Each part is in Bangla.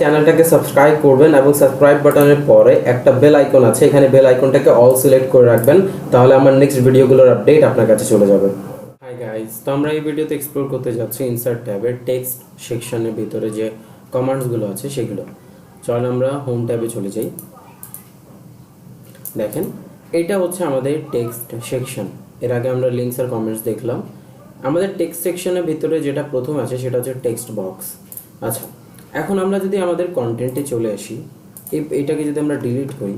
চ্যানেলটাকে সাবস্ক্রাইব করবেন এবং সাবস্ক্রাইব বাটনের পরে একটা বেল আইকন আছে, এখানে বেল আইকনটাকে অল সিলেক্ট করে রাখবেন, তাহলে আমার নেক্সট ভিডিওগুলোর আপডেট আপনার কাছে চলে যাবে। হাই গাইস তো আমরা এই ভিডিওতে এক্সপ্লোর করতে যাচ্ছি ইনসার্ট ট্যাবের টেক্সট সেকশনের ভিতরে যে কমান্ডসগুলো আছে সেগুলো। চল আমরা হোম ট্যাবে চলে যাই। দেখেন, এটা হচ্ছে আমাদের টেক্সট সেকশন এর আগে আমরা লিঙ্কস আর কমেন্টস দেখলাম। আমাদের টেক্সট সেকশনের ভিতরে যেটা প্রথম আছে সেটা হচ্ছে টেক্সট বক্স আচ্ছা এখন আমরা যদি আমাদের কন্টেন্টে চলে আসি এটাকে যদি আমরা ডিলিট করি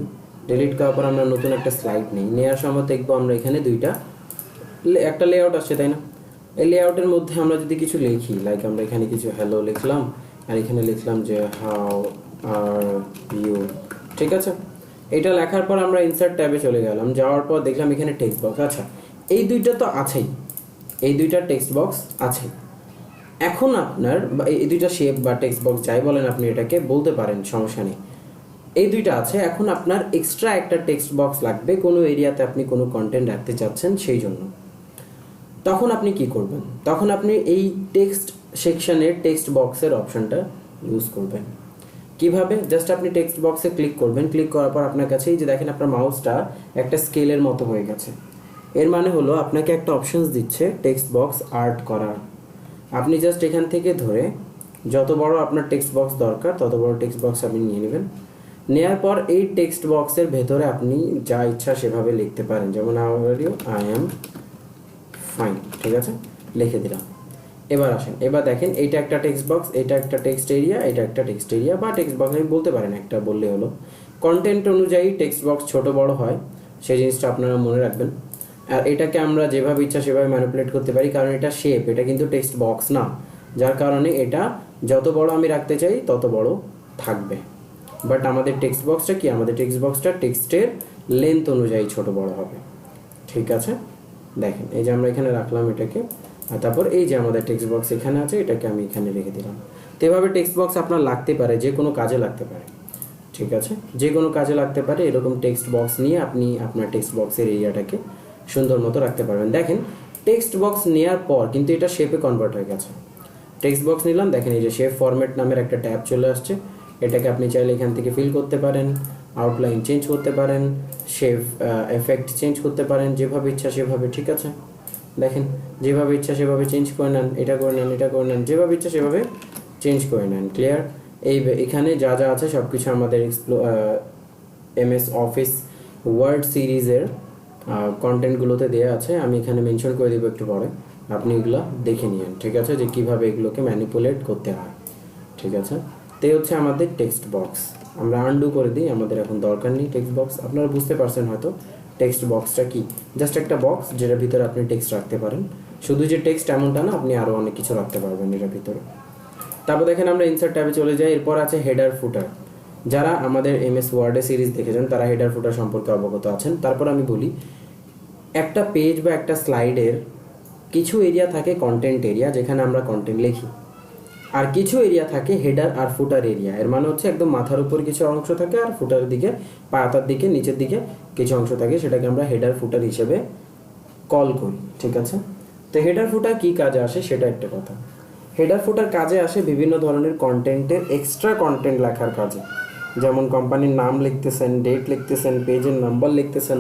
ডিলিট করার পর আমরা নতুন একটা স্লাইড নিই নেওয়ার সময় দেখব আমরা এখানে দুইটা একটা লেআউট আসছে, তাই না? এই লেআউটের মধ্যে আমরা যদি কিছু লিখি লাইক আমরা এখানে কিছু হ্যালো লিখলাম, আর এখানে লিখলাম যে হাউ আর ইউ ঠিক আছে? এটা লেখার পর আমরা ইনসার্ট ট্যাবে চলে গেলাম, যাওয়ার পর দেখলাম এখানে টেক্সট বক্স আচ্ছা এই দুইটা তো আছেই, এই দুইটা টেক্সট বক্স আছেই। এখন আপনার এই দুইটা শেপ বা টেক্সট বক্স যাই বলেন আপনি এটাকে, বলতে পারেন, সমস্যা নেই। এই দুইটা আছে, এখন আপনার এক্সট্রা একটা টেক্সট বক্স লাগবে, কোনো এরিয়াতে আপনি কোনো কন্টেন্ট রাখতে চাচ্ছেন সেই জন্য। তখন আপনি কি করবেন? তখন আপনি এই টেক্সট সেকশনের টেক্সট বক্সের অপশনটা ইউজ করবেন। কীভাবে? জাস্ট আপনি টেক্সট বক্সে ক্লিক করবেন। ক্লিক করার পর আপনার কাছে এই যে দেখেন আপনার মাউসটা একটা স্কেলের মতো হয়ে গেছে। এর মানে হলো, আপনাকে একটা অপশনস দিচ্ছে টেক্সট বক্স আর্ট করার। আপনি জাস্ট এখান থেকে ধরে যত বড় আপনার টেক্সট বক্স দরকার, তত বড় টেক্সট বক্স আপনি নিয়ে নেবেন। নেওয়ার পর এই টেক্সট বক্সের ভেতরে আপনি যা ইচ্ছা সেভাবে লিখতে পারেন। যেমন আই এম ফাইন ঠিক আছে? লিখে দিলাম। এবার আসেন, এবার দেখেন এইটা একটা টেক্সট বক্স এটা একটা টেক্সট এরিয়া এটা একটা টেক্সট এরিয়া বা টেক্সট বক্স আমি বলতে পারেন একটা বললে হলো। কন্টেন্ট অনুযায়ী টেক্সট বক্স ছোট বড় হয়, সেই জিনিসটা আপনারা মনে রাখবেন। আর এটাকে আমরা যেভাবে ইচ্ছা সেভাবে ম্যানিপুলেট করতে পারি, কারণ এটা শেপ এটা কিন্তু টেক্সট বক্স না। যার কারণে এটা যত বড় আমি রাখতে চাই, তত বড় থাকবে। বাট আমাদের টেক্সট বক্সটা কি? আমাদের টেক্সট বক্সটা টেক্সটের লেন্থ অনুযায়ী ছোট বড় হবে। ঠিক আছে? দেখেন, এই যে আমরা এখানে রাখলাম এটাকে, আর তারপর এই যে আমাদের টেক্সট বক্স এখানে আছে, এটাকে আমি এখানে রেখে দিলাম। তো এভাবে টেক্সট বক্স আপনার লাগতে পারে, যে কোনো কাজে লাগতে পারে। ঠিক আছে? যে কোনো কাজে লাগতে পারে, এরকম টেক্সট বক্স নিয়ে আপনি আপনার টেক্সট বক্সের এরিয়াটাকে সুন্দর মতো রাখতে পারবেন। দেখেন টেক্সট বক্স নেওয়ার পর কিন্তু এটা শেপে কনভার্ট হয়ে গেছে। টেক্সট বক্স নিলাম, দেখেন এই যে শেপ ফরম্যাট নামের একটা ট্যাব চলে আসছে। এটাকে আপনি চাইলে এখান থেকে ফিল করতে পারেন আউটলাইন চেঞ্জ করতে পারেন শেপ এফেক্ট চেঞ্জ করতে পারেন, যেভাবে ইচ্ছা সেভাবে, ঠিক আছে? দেখেন, যেভাবে ইচ্ছা সেভাবে চেঞ্জ করে নেন, এটা করে নেন, এটা করে নেন, যেভাবে ইচ্ছা সেভাবে চেঞ্জ করে নেন ক্লিয়ার এই এখানে যা যা আছে সব কিছু আমাদের এক্সপ্লো এম এস অফিস ওয়ার্ড সিরিজের কন্টেন্টগুলোতে দেওয়া আছে, আমি এখানে মেনশন করে দেবো একটু পরে। আপনি এগুলো দেখে নিন ঠিক আছে? যে কীভাবে এগুলোকে ম্যানিপুলেট করতে হয়, ঠিক আছে? তো হচ্ছে আমাদের টেক্সট বক্স আমরা আনডু করে দিই, আমাদের এখন দরকার নেই টেক্সট বক্স আপনারা বুঝতে পারছেন হয়তো টেক্সট বক্সটা কি? জাস্ট একটা বক্স যেটার ভিতরে আপনি টেক্সট রাখতে পারেন। শুধু যে টেক্সট এমনটা না, আপনি আরও অনেক কিছু রাখতে পারবেন এটার ভিতরে। তারপর দেখেন আমরা ইনসার্ট ট্যাবে চলে যাই, এরপর আছে হেডার ফুটার যারা আমাদের এম এস ওয়ার্ডে সিরিজ দেখেছেন, তারা হেডার ফুটার সম্পর্কে অবগত আছেন। তারপর আমি বলি একটা পেজ বা একটা স্লাইডের কিছু এরিয়া থাকে কন্টেন্ট এরিয়া যেখানে আমরা কন্টেন্ট লিখি। আর কিছু এরিয়া থাকে হেডার আর ফুটার এরিয়া এর মানে হচ্ছে একদম মাথার উপর কিছু অংশ থাকে আর ফুটার দিকে পাতার দিকে, নিচের দিকে কিছু অংশ থাকে সেটাকে আমরা হেডার ফুটার হিসেবে কল করি, ঠিক আছে? তো হেডার ফুটার কি কাজে আসে সেটা একটা কথা। হেডার ফুটার কাজে আসে বিভিন্ন ধরনের কন্টেন্টের এক্সট্রা কন্টেন্ট লেখার কাজে। যেমন কোম্পানির নাম লিখতেছেন ডেট লিখতেছেন পেজের নাম্বার লিখতেছেন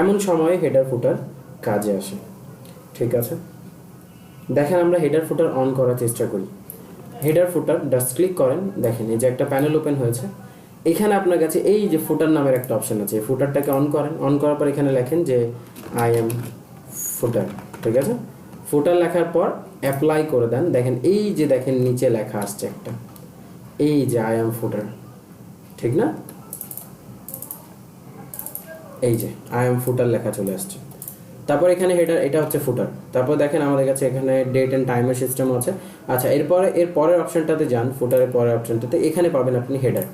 এমন সময়ে হেডার ফুটার কাজে আসে। ঠিক আছে? দেখেন আমরা হেডার ফুটার অন করার চেষ্টা করি। হেডার ফুটার ডাস্ট ক্লিক করেন, দেখেন এই যে একটা প্যানেল ওপেন হয়েছে। এখানে আপনার কাছে এই যে ফুটার নামের একটা অপশন আছে ফুটারটাকে অন করেন। অন করার পর এখানে লেখেন যে আই এম ফুটার ঠিক আছে? ফুটার লেখার পর অ্যাপ্লাই করে দেন। দেখেন এই যে দেখেন নিচে লেখা আসছে একটা। এই যে আই এম ফুটার ঠিক না? এই যে আই এম ফুটার লেখা চলে আসছে। তারপর এখানে হেডার এটা হচ্ছে ফুটার তারপর দেখেন আমাদের কাছে এখানে ডেট অ্যান্ড টাইমের সিস্টেম আছে। আচ্ছা এরপরে, এর পরের অপশনটাতে যান ফুটারের পরের অপশনটাতে এখানে পাবেন আপনি হেডার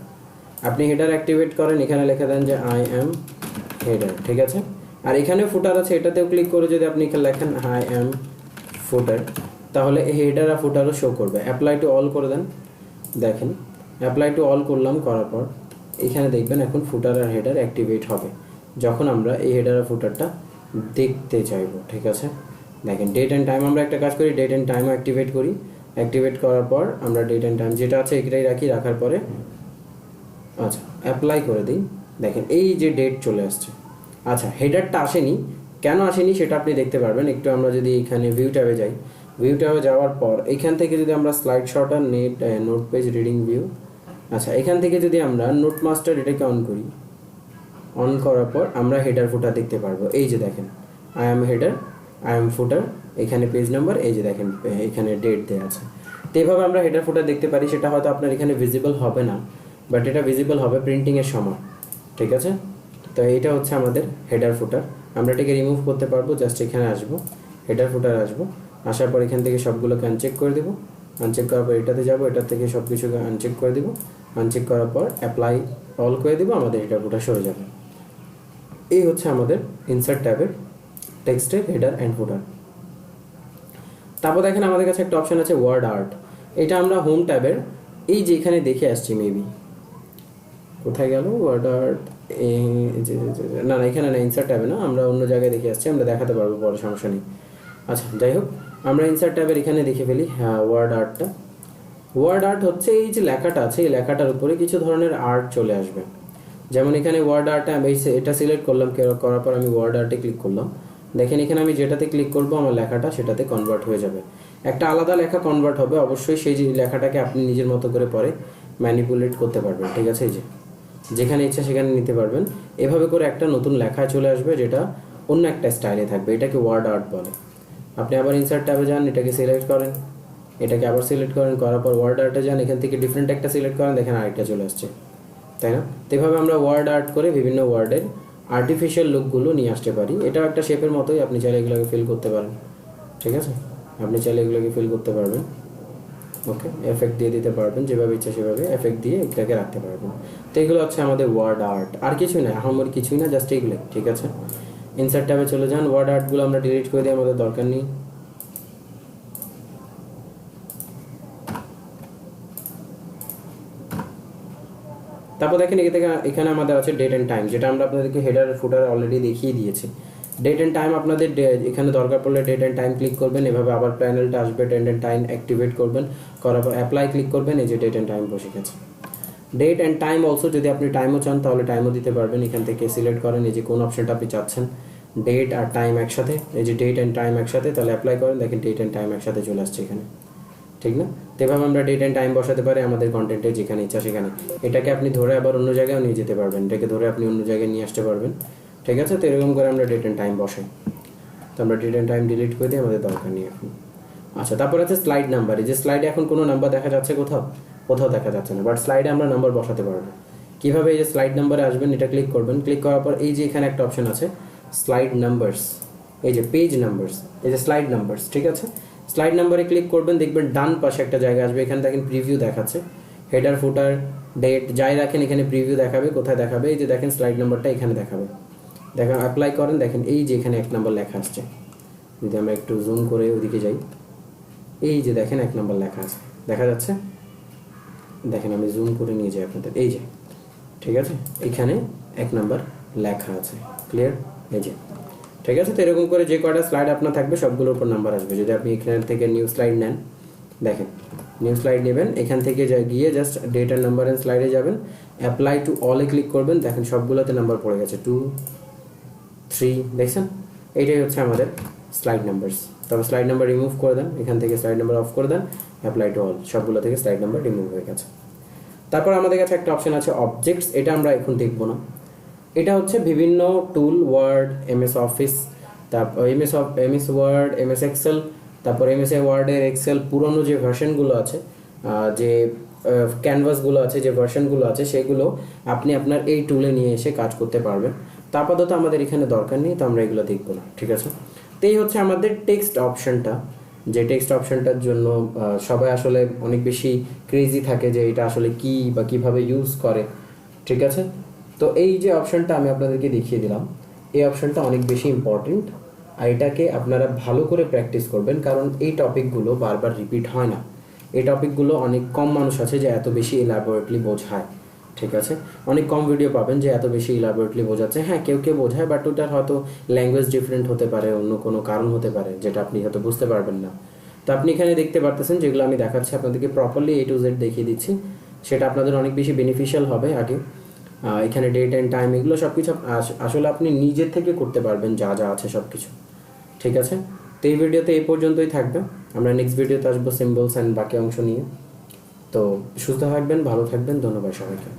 আপনি হেডার অ্যাক্টিভেট করেন, এখানে লিখে দেন যে আই এম হেডার ঠিক আছে? আর এখানে ফুটার আছে, এটাতেও ক্লিক করে যদি আপনি এখানে লেখেন আই এম ফুটার তাহলে হেডার আর ফুটারও শো করবে। অ্যাপ্লাই টু অল করে দেন। দেখেন অ্যাপ্লাই টু অল করলাম, করার পর, এখানে দেখবেন এখন ফুটার আর হেডার অ্যাক্টিভেট হবে। যখন আমরা এই হেডার আর ফুটারটা দেখতে চাইব, ঠিক আছে? দেখেন ডেট অ্যান্ড টাইম আমরা একটা কাজ করি ডেট অ্যান্ড টাইমও অ্যাক্টিভেট করি। অ্যাক্টিভেট করার পর আমরা ডেট অ্যান্ড টাইম যেটা আছে এটাই রাখি, রাখার পরে আচ্ছা অ্যাপ্লাই করে দিই। দেখেন, এই যে ডেট চলে আসছে। আচ্ছা হেডারটা আসেনি। কেন আসেনি সেটা আপনি দেখতে পারবেন। একটু আমরা যদি এখানে ভিউ ট্যাবে যাই। ভিউ ট্যাবে যাওয়ার পর এখান থেকে যদি আমরা slide sorter net note page reading view আচ্ছা এখান থেকে যদি আমরা নোট মাস্টার এটাকে অন করি অন করার পর আমরা হেডার ফুটার দেখতে পারব। এই যে দেখেন I am header I am footer এখানে পেজ নাম্বার এই যে দেখেন, এখানে ডেট দেওয়া আছে। তো এভাবে আমরা হেডার ফুটার দেখতে পারি, সেটা হয়তো আপনার এখানে ভিজিবল হবে না বাট এটা ভিজিবল হবে প্রিন্টিংয়ের সময়, ঠিক আছে? তো এইটা হচ্ছে আমাদের হেডার ফুটার আমরা এটাকে রিমুভ করতে পারব জাস্ট এখানে আসব হেডার ফুটার আসব। আসার পর এখান থেকে সবগুলোকে আনচেক করে দেবো। আনচেক করার পর এটাতে যাব এটা থেকে সব কিছুকে আনচেক করে দেবো। আনচেক করার পর অ্যাপ্লাই অল করে দেবো, আমাদের হেডার ফুটার সরে যাবে। এই হচ্ছে আমাদের ইনসার্ট ট্যাবের টেক্সটের হেডার অ্যান্ড ফুটার তারপর দেখেন আমাদের কাছে একটা অপশন আছে ওয়ার্ড আর্ট এটা আমরা হোম ট্যাবের এই যে এখানে দেখে আসছি মেবি কোথায় গেল? ওয়ার্ড আর্ট না না, এখানে না ইনসার্ট ট্যাবে না, আমরা অন্য জায়গায় দেখে আসছি, আমরা দেখাতে পারব বড় সমস্যা নেই। আচ্ছা যাই হোক, আমরা ইনসার্ট ট্যাবের এখানে দেখে ফেলি হ্যাঁ ওয়ার্ড আর্টটা ওয়ার্ড আর্ট হচ্ছে এই যে লেখাটা আছে, এই লেখাটার উপরে কিছু ধরনের আর্ট চলে আসবে। যেমন এখানে ওয়ার্ড আর্ট আমি এটা সিলেক্ট করলাম করার পর আমি ওয়ার্ড আর্টে ক্লিক করলাম। দেখেন এখানে আমি যেটাতে ক্লিক করব, আমার লেখাটা সেটাতে কনভার্ট হয়ে যাবে। একটা আলাদা লেখা কনভার্ট হবে, অবশ্যই সেই লেখাটাকে আপনি নিজের মতো করে পরে ম্যানিপুলেট করতে পারবেন, ঠিক আছে? এই যে, যেখানে ইচ্ছা সেখানে নিতে পারবেন। এভাবে করে একটা নতুন লেখা চলে আসবে, যেটা অন্য একটা স্টাইলে থাকবে, এটাকে ওয়ার্ড আর্ট বলে। আপনি আবার ইনসার্ট ট্যাবে যান, এটাকে সিলেক্ট করেন। এটাকে আবার সিলেক্ট করেন, করার পর ওয়ার্ড আর্টে যান, এখান থেকে ডিফারেন্ট একটা সিলেক্ট করেন, দেখেন আরেকটা চলে আসছে। তাই না? তো এভাবে আমরা ওয়ার্ড আর্ট করে বিভিন্ন ওয়ার্ডের আর্টিফিশিয়াল লুকগুলো নিয়ে আসতে পারি। এটাও একটা শেপের মতোই, আপনি চাইলে এগুলোকে ফিল করতে পারেন। ঠিক আছে? আপনি চাইলে এগুলোকে ফিল করতে পারবেন। ওকে এফেক্ট দিয়ে দিতে পারবেন, যেভাবে ইচ্ছা সেভাবে এফেক্ট দিয়ে এটাকে রাখতে পারবেন। তো এগুলো হচ্ছে আমাদের ওয়ার্ড আর্ট আর কিছুই না আমার কিছুই না জাস্ট এগুলো ঠিক আছে? ইনসার্ট ট্যাবে চলে যান ওয়ার্ড আর্টগুলো আমরা ডিলিট করে দিই, আমাদের দরকার নেই। তারপর দেখেন এখানে আমাদের আছে ডেট অ্যান্ড টাইম যেটা আমরা আপনাদেরকে হেডার ফুটার অলরেডি দেখিয়ে দিয়েছি। ডেট অ্যান্ড টাইম আপনাদের এখানে দরকার পড়লে ডেট অ্যান্ড টাইম ক্লিক করবেন, এভাবে আবার প্যানেলটা আসবে ডেট অ্যান্ড টাইম অ্যাক্টিভেট করবেন, করার পর অ্যাপ্লাই ক্লিক করবেন, এই যে ডেট অ্যান্ড টাইম বসে গেছে। ডেট অ্যান্ড টাইম অলসো যদি আপনি টাইমও চান, তাহলে টাইমও দিতে পারবেন, এখান থেকে সিলেক্ট করেন, এই যে কোন অপশনটা আপনি চাচ্ছেন ডেট আর টাইম একসাথে, এই যে ডেট অ্যান্ড টাইম একসাথে, তাহলে অ্যাপ্লাই করেন, দেখেন ডেট অ্যান্ড টাইম একসাথে চলে আসছে এখানে। ঠিক না? এভাবে আমরা ডেট অ্যান্ড টাইম বসাতে পারি, আমাদের কন্টেন্টে যেখানে ইচ্ছা সেখানে। এটাকে আপনি ধরে আবার অন্য জায়গায় নিয়ে যেতে পারবেন। এটাকে ধরে আপনি অন্য জায়গায় নিয়ে আসতে পারবেন। ঠিক আছে? তো এরকম করে আমরা ডেট অ্যান্ড টাইম বসাই। তো আমরা ডেট অ্যান্ড টাইম ডিলিট করে দিই, আমাদের দরকার নেই এখন। আচ্ছা তারপর আছে স্লাইড নাম্বার এই যে স্লাইডে এখন কোনো নাম্বার দেখা যাচ্ছে কোথাও? কোথাও দেখা যাচ্ছে না। বাট স্লাইডে আমরা নাম্বার বসাতে পারব। কীভাবে এই যে স্লাইড নাম্বারে আসবেন, এটা ক্লিক করবেন। ক্লিক করার পর এই যে এখানে একটা অপশন আছে স্লাইড নাম্বারস এই যে পেজ নাম্বারস এই যে স্লাইড নাম্বারস ঠিক আছে? স্লাইড নাম্বারে ক্লিক করবেন, দেখবেন ডান পাশে একটা জায়গা আসবে, এখানে দেখেন প্রিভিউ দেখাচ্ছে। হেডার ফুটার ডেট যাই রাখেন, এখানে প্রিভিউ দেখাবে, কোথায় দেখাবে, এই যে দেখেন স্লাইড নাম্বারটা এখানে দেখাবে। দেখেন অ্যাপ্লাই করেন, দেখেন এই যে এখানে এক নাম্বার লেখা আসছে। যদি আমরা একটু জুম করে ওদিকে যাই, এই যে দেখেন এক নাম্বার লেখা আছে। দেখা যাচ্ছে? দেখেন, আমি জুম করে নিয়ে যাই আপনাদের। এই যে, ঠিক আছে? এখানে এক নাম্বার লেখা আছে। ক্লিয়ার এই যে। ঠিক আছে? তো এরকম করে যে কয়টা স্লাইড আপনার থাকবে, সবগুলোর উপর নাম্বার আসবে। যদি আপনি এখান থেকে নিউ স্লাইড নেন, দেখেন নিউ স্লাইড নেবেন, এখান থেকে গিয়ে জাস্ট ডেট নাম্বার অ্যান্ড স্লাইডে যাবেন অ্যাপ্লাই টু অলে ক্লিক করবেন, দেখেন সবগুলোতে নাম্বার পড়ে গেছে। টু থ্রি দেখছেন? এইটাই হচ্ছে আমাদের স্লাইড নাম্বারস তবে স্লাইড নাম্বার রিমুভ করে দেন, এখান থেকে স্লাইড নাম্বার অফ করে দেন অ্যাপ্লাই টু অল সবগুলো থেকে স্লাইড নাম্বার রিমুভ হয়ে গেছে। তারপর আমাদের কাছে একটা অপশন আছে অবজেক্টস এটা আমরা এখন দেখব না। এটা হচ্ছে বিভিন্ন টুল ওয়ার্ড এমএস অফিস তারপর MS MS word MS excel তারপর এমএস ওয়ার্ডের এক্সেল পুরনো যে ভার্সনগুলো আছে যে ক্যানভাসগুলো আছে, যে ভার্সনগুলো আছে, সেগুলো আপনি আপনার এই টুলে নিয়ে এসে কাজ করতে পারবেন। তা আপাতত আমাদের এখানে দরকার নেই, তো আমরা এগুলো দেখব না, ঠিক আছে? তো এই হচ্ছে আমাদের টেক্সট অপশনটা যে টেক্সট অপশনটার জন্য সবাই আসলে অনেক বেশি ক্রেজি থাকে যে এটা আসলে কি বা কীভাবে ইউজ করে, ঠিক আছে? তো এই যে অপশনটা আমি আপনাদেরকে দেখিয়ে দিলাম, এই অপশনটা অনেক বেশি ইম্পর্টেন্ট আর এটাকে আপনারা ভালো করে প্র্যাকটিস করবেন, কারণ এই টপিকগুলো বারবার রিপিট হয় না। এই টপিকগুলো অনেক কম মানুষ আছে যে এত বেশি ইলাবোরেটলি বোঝায়, ঠিক আছে? অনেক কম ভিডিও পাবেন যে এত বেশি ইলাবোরেটলি বোঝাচ্ছে। হ্যাঁ কেউ কেউ বোঝায় বাট ওটার হয়তো ল্যাঙ্গুয়েজ ডিফারেন্ট হতে পারে, অন্য কোনো কারণ হতে পারে, যেটা আপনি হয়তো বুঝতে পারবেন না। তো আপনি এখানে দেখতে পারতেছেন যেগুলো আমি দেখাচ্ছি, আপনাদেরকে প্রপারলি এ টু জেড দেখিয়ে দিচ্ছি। সেটা আপনাদের অনেক বেশি বেনিফিশিয়াল হবে আগে। এখানে ডেট অ্যান্ড টাইম এগুলো সব কিছু আসলে আপনি নিজের থেকে করতে পারবেন যা যা আছে সব কিছু ঠিক আছে? তো এই ভিডিওতে এই পর্যন্তই থাকবে। আমরা নেক্সট ভিডিওতে আসব সিম্বলস অ্যান্ড বাকি অংশ নিয়ে। তো সুস্থ থাকবেন, ভালো থাকবেন, ধন্যবাদ সবাইকে।